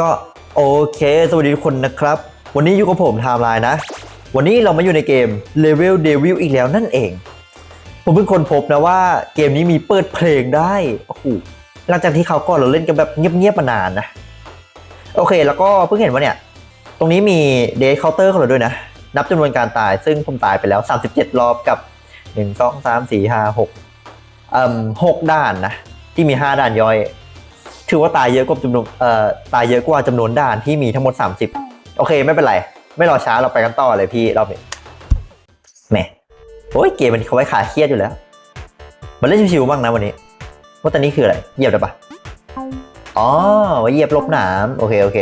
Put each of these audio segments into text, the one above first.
ก็โอเค สวัสดีทุกคนนะครับ วันนี้อยู่กับผมไทม์ไลน์นะ วันนี้เรามาอยู่ในเกม Level Devil อีกแล้วนั่นเอง ผมเพิ่งคนพบนะว่าเกมนี้มีเปิดเพลงได้ โอ้โห หลังจากที่เขาก่อนเราเล่นกันแบบเงียบๆมานานนะ โอเค แล้วก็เพิ่งเห็นว่าเนี่ย ตรงนี้มีเดย์เคาน์เตอร์เขาเลยด้วยนะ นับจำนวนการตาย ซึ่งผมตายไปแล้ว 37 รอบกับ 1 2 3 4 5 6เอ่ม6ด่านนะ ที่มี 5 ด่านย่อย ถือว่าตายเยอะกว่าจำนวนเอ่อตายเยอะกว่าจำนวนด่านที่มีทั้งหมด 30 โอเค ไม่เป็นไร ไม่รอช้าเราไปกันต่อเลยพี่รอบนี้แหมโอ้ยเกมมันเขาไว้ขาเครียดอยู่แล้ว มันเล่นชิวๆบ้างนะวันนี้ว่าตอนนี้คืออะไรเหยียบได้ปะอ๋อไว้เหยียบลบหนามโอเคโอเค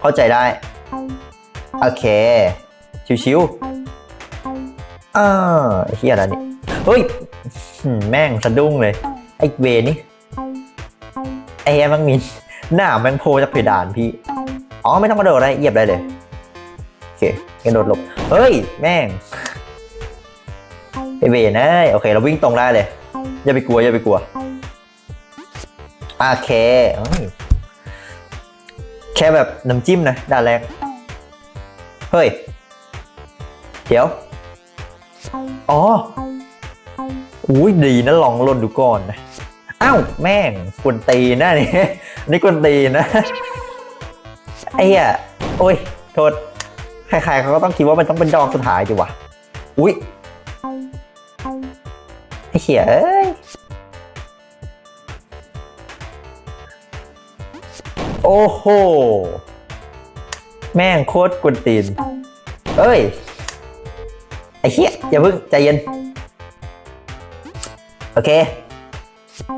เข้าใจได้ โอเค ชิวๆอ่าเฮียอะไรนี่เฮ้ยแม่งสะดุ้งเลยไอ้เวรนี่ ไอ้แมังมินหน้าแมงโพจากเพดานพี่ อ๋อไม่ต้องกระโดดอะไรเหยียบได้เลยโอเคกระโดดหลบ เฮ้ย แม่งไอเวนเอ้ยโอเคเราวิ่งตรงได้เลย อย่าไปกลัวอย่าไปกลัวโอเคเอ้ยแค่แบบน้ำจิ้มนะด่านแรกเฮ้ย เดี๋ยว อ๋ออุ้ยดีนะลองลนดูก่อนนะ อ้าวแม่งกวนตีนนะนี่นี่กวนตีนนะไอ้เหี้ยโอ้ยโทษใครๆเขาก็ต้องคิดว่ามันต้องเป็นดอกสุดท้ายดิวะอุ้ยไอ้เหี้ยเอ้ยโอ้โห แม่งโคตรกวนตีน เอ้ย ไอ้เหี้ยอย่าเพิ่งใจเย็น โอเค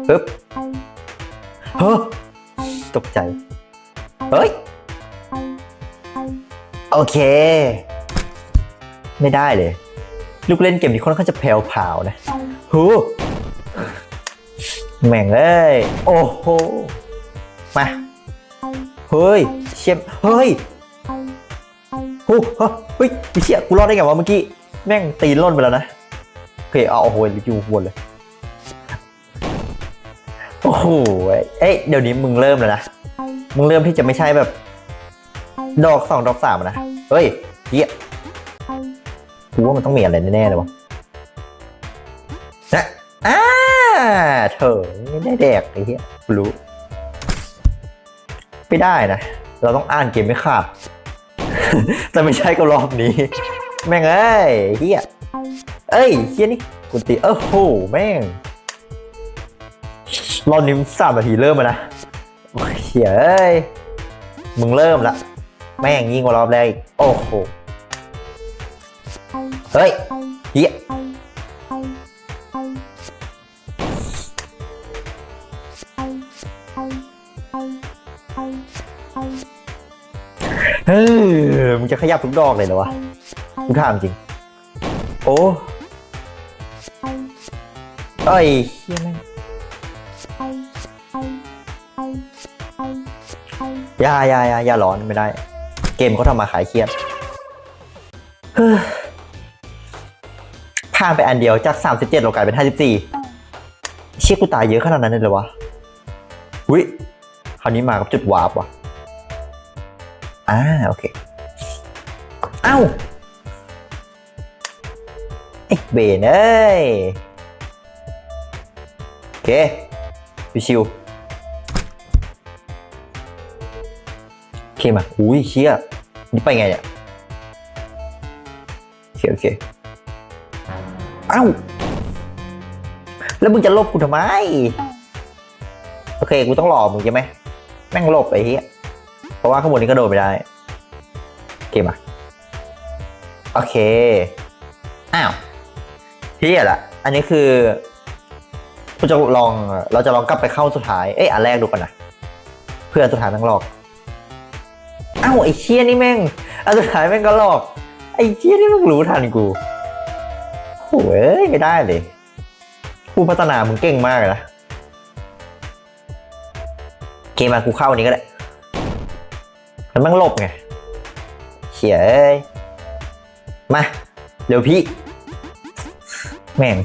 ปึ๊บเฮ้อตกใจ เฮ้ย โอเค ไม่ได้เลย ลูกเล่นเกมนี้ค่อนข้างจะแผ่วพราวนะหูแม่งเอ้ยโอ้โห มา เฮ้ย เชี่ยมเฮ้ยโอ้เฮ้ยเฮ้ยไอ้เชี่ยกูรอดได้ไงวะเมื่อกี้ แม่งตีล่นไปแล้วนะโอเคเอาโอ้โหอยู่วนเลย หเอ้ยเดี๋ยวนี้มึงเริ่มแล้วนะ มึงเริ่มที่จะไม่ใช่แบบ ดอกสองดอกสามนะ เฮ้ยเฮียกูว่ามันต้องมีอะไรแน่ๆเลยวะนะอ่าเถอะไม่ได้แดกไอ้เหี้ยรู้ ไม่ได้นะ เราต้องอ่านเกมไม่ขาด แต่ไม่ใช่ก็รอบนี้ แม่งเอ้ยเฮียเอ้ยเฮียนี่กูตีเออโหแม่ง รอบนี้สามนาทีเริ่มแล้วนะโอ้ยเฮ้ย มึงเริ่มละ แม่งยิ่งกว่ารอบแรกอีก โอ้โห เฮ้ยเฮียเฮ้ยมึงจะขยับทุกดอกเลยเหรอวะกูถามจริง โอ้ เอ้ยเฮียแม่ง อย่าอย่าอย่าอย่าร้อนไม่ได้ เกมเขาทำมาขายเครียดเฮ้ยผ่านไปอันเดียวจาก 37เรากลายเป็น 54 เชี่ยกูตายเยอะขนาดนั้นเลยเหรอวะอุ้ยคราวนี้มากับจุดวาร์ปว่ะอ่าโอเค เอ้าไอ้เบนเอ้ย โอเค ชิวๆ เคมาอุ้ยเชี่ยนี่ไปไงเนี่ยโอเคโอเคเอ้า แล้วมึงจะลบกูทำไม โอเค กูต้องรอมึงใช่ไหมแม่งลบไอ้เหี้ยเพราะว่าข้างบนนี้ก็โดดไม่ได้โอเคมาโอเค อ้าวเฮียละอันนี้คือกูจะลอง เราจะลองกลับไปเข้าสุดท้าย เอ้ยอันแรกดูก่อนนะ เพื่ออนสุดท้ายแม่งหลอก อ้าวไอ้เชี่ยนี่แม่งอันสุดท้ายแม่งก็หลอก ไอ้เชี่ยนี่มึงรู้ทันกูโอ้ยไม่ได้เลยผู้พัฒนามึงเก่งมากนะเกมมากูเข้าอันนี้ก็ได้มันมั่งหลบไงเขียยมาเดี๋ยวพี่ แม่ง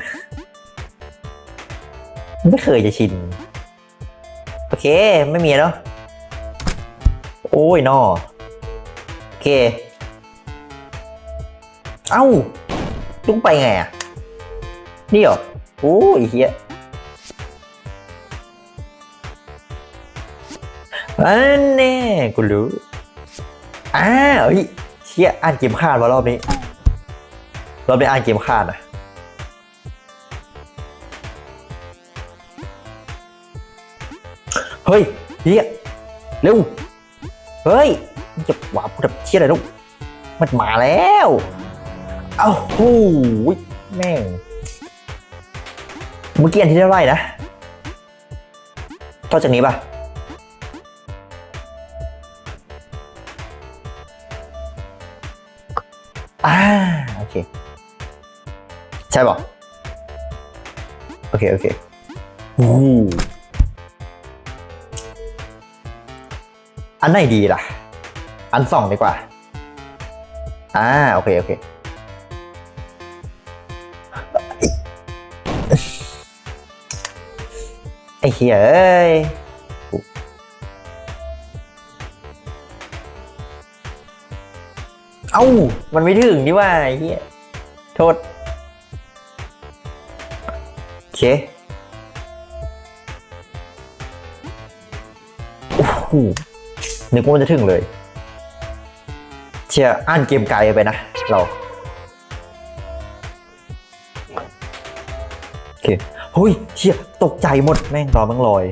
ไม่เคยจะชิน โอเค ไม่มีแล้ว โอ้ยนอโอเค เอ้าลุงไปไงอะ นี่เหรอ โอ้ยเฮียอันแน่กูรู้อ้าเฮ้ยเชี่ยอ่านเกมขาดวะรอบนี้ รอบนี้อ่านเกมขาดอะเฮ้ยเฮียเร็ว เฮ้ยจะหวาพูดแบบเชี่ยอะไรลูกมันมาแล้ว เอ้าโอ้ยแม่ง เมื่อกี้อันที่เท่าไหร่นะต่อจากนี้ป่ะ อ่า โอเค ใช่ป่ะ โอเค โอเคอู้ อันไหนดีล่ะ อันสองดีกว่า อ่า โอเค โอเค ไอ้เหี้ยเอ้ยเอ้า มันไม่ถึงนี่ว่าไอ้เหี้ย โทษ โอเคโอ้โห นึกว่ามันจะถึงเลย เชียร์อ่านเกมไกลไปนะ เรา โอเคเฮ้ยเชียตกใจหมดแม่งรอแม่งลอย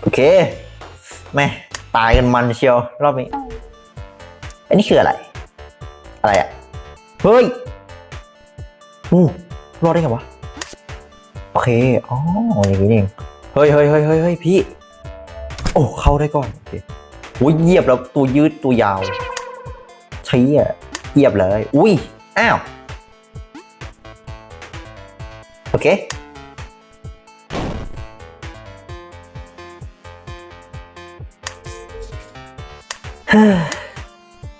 โอเค แม่ตายกันมันเชียว รอบนี้ อันนี้คืออะไร อะไรอะเฮ้ยอู้รอดได้ไงวะ โอเค อ๋ออย่างนี้นี่เอง เฮ้ยเฮ้ยเฮ้ยเฮ้ยเฮ้ยพี่ อ้เข้าได้ก่อนโอเคโอ้ยเหยียบแล้วตัวยืดตัวยาวใช่อะเหยียบเลย อุ้ยอ้าวโอเค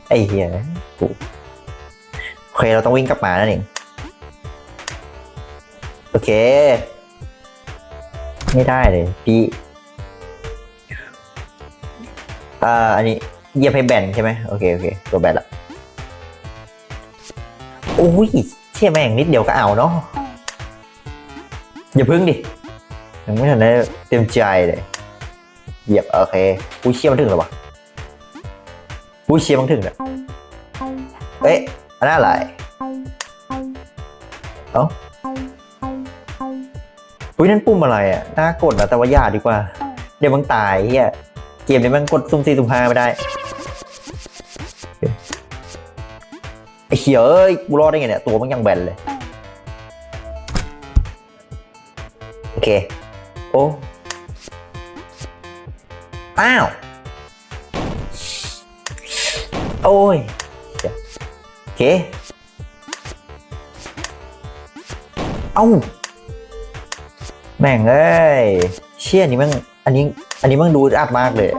ไอ้เหี้ยกูโอเคเราต้องวิ่งกลับมานั่นเองโอเค ไม่ได้เลยพี่ อ่าอันนี้เหยียบให้แบนใช่ไหมโอเคโอเคตัวแบนละโอ้ยเชี่ยแม่งนิดเดียวก็เอาเนาะอย่าพึ่งดิยังไม่ทันได้เต็มใจเลยเหยียบโอเคอุ้ยเชี่ยมันถึงแล้วะอุ้ยเชี่ยมันถึงแล้วเอ๊ะอันนั้นอะไรเอ้าอุ้ยนั่นปุ่มอะไรอะน่ากดนะแต่ว่าอย่าดีกว่า เดี๋ยวมึงตายเฮีย เกมนี้มันกดซุ่มสี่ซุ่มห้าไม่ได้ไอ้เหี้ยเอ้ยกูรอดได้ไงเนี่ย ตัวมันยังแบนเลย โอเค โอ้อ้าว โอ้ย โอเค เอ้า แม่งเอ้ย เชี่ยนี่มันอันนี้ อันนี้มันดูอัดมากเลย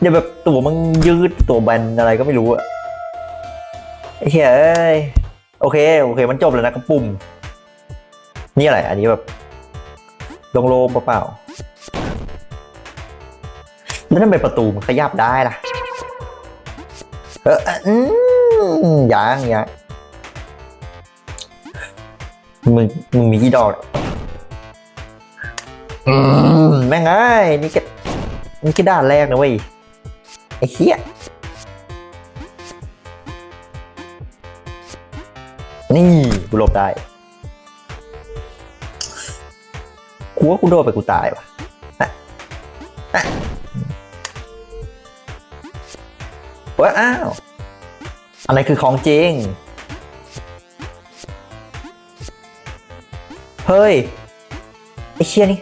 เดี๋ยวแบบตัวมันยืดตัวแบนอะไรก็ไม่รู้อะไอ้เหี้ยโอเคโอเค มันจบแล้วนะกระปุ่ม นี่อะไร อันนี้แบบลงโล่เปล่าๆแล้วทำไมประตูมันขยับได้ล่ะ เอออืมยังยังมึงมึงมีกี่ดอก แม่งไอ้ยนี่แค่นี่แค่ด้านแรกนะเว้ย ไอ้เหี้ย นี่ กูหลบได้กูว่ากูโดนไปกูตายว่ะอะอะว้าอ้าว อะไรคือของจริง เฮ้ย ไอ้เชี่ยนี่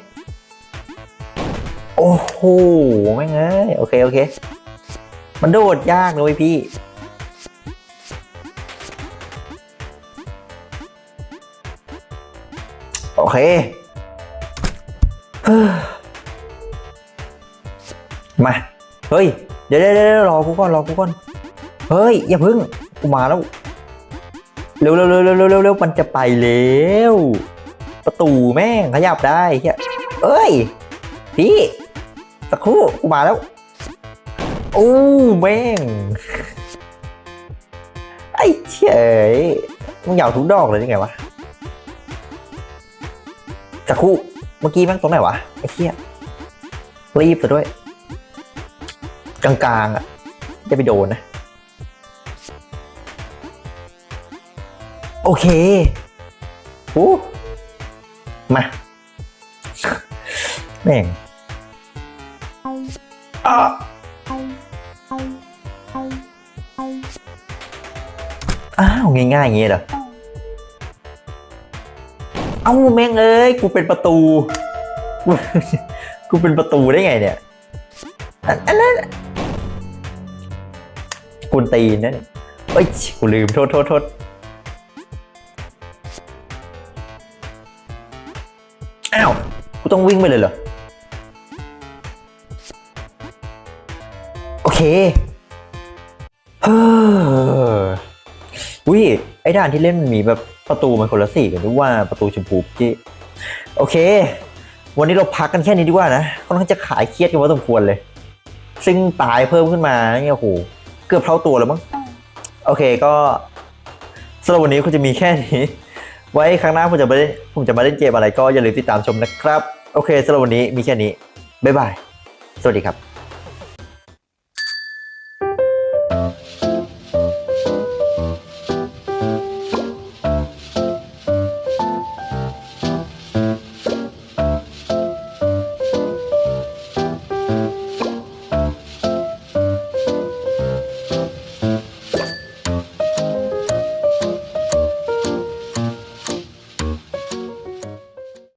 โอ้โหแม่งเอ้ยโอเค โอเค มันโดดยากเลยพี่ โอเค มา เฮ้ยเดี๋ยวเดี๋ยวเดี๋ยวรอกูก่อน รอกูก่อน เฮ้ย อย่าพึ่ง กูมาแล้ว เร็วเร็วเร็วเร็วเร็วมันจะไปเร็วประตูแม่งขยับได้เฮ้ย พี่ สักครู่กูมาแล้วโอ้แม่ง ไอ้เฉยมึงอยากทุกดอกเลยยังไงวะจะคู่เมื่อกี้แม่งตรงไหนวะ ไอ้เหี้ยรีบซะด้วย กลางๆอะจะไปโดนนะ โอเคโอ้มา แม่ง อ้าวง่ายๆอย่างงี้เหรอ เอ้าแม่งเอ้ย กูเป็นประตู กูเป็นประตูได้ไงเนี่ย อันอันนั้นกุนตีนนั่นเอ้ย กูลืมโทษโทษโทษอ้าว กูต้องวิ่งไปเลยเหรอ เคเฮ้อวิไอ้ด่านที่เล่นมันมีแบบประตูมันคนละสีกันด้วยว่าประตูชมพูกี้โอเค วันนี้เราพักกันแค่นี้ดีกว่านะค่อนข้างจะขายเครียดกันพอสมควรเลย ซึ่งตายเพิ่มขึ้นมาเนี่ยโอ้โหเกือบเท่าตัวแล้วมั้งโอเคก็สำหรับวันนี้ก็จะมีแค่นี้ ไว้ครั้งหน้าผมจะมาเล่นผมจะมาเล่นเกมอะไรก็อย่าลืมติดตามชมนะครับ โอเคสำหรับวันนี้มีแค่นี้บ๊ายบาย สวัสดีครับ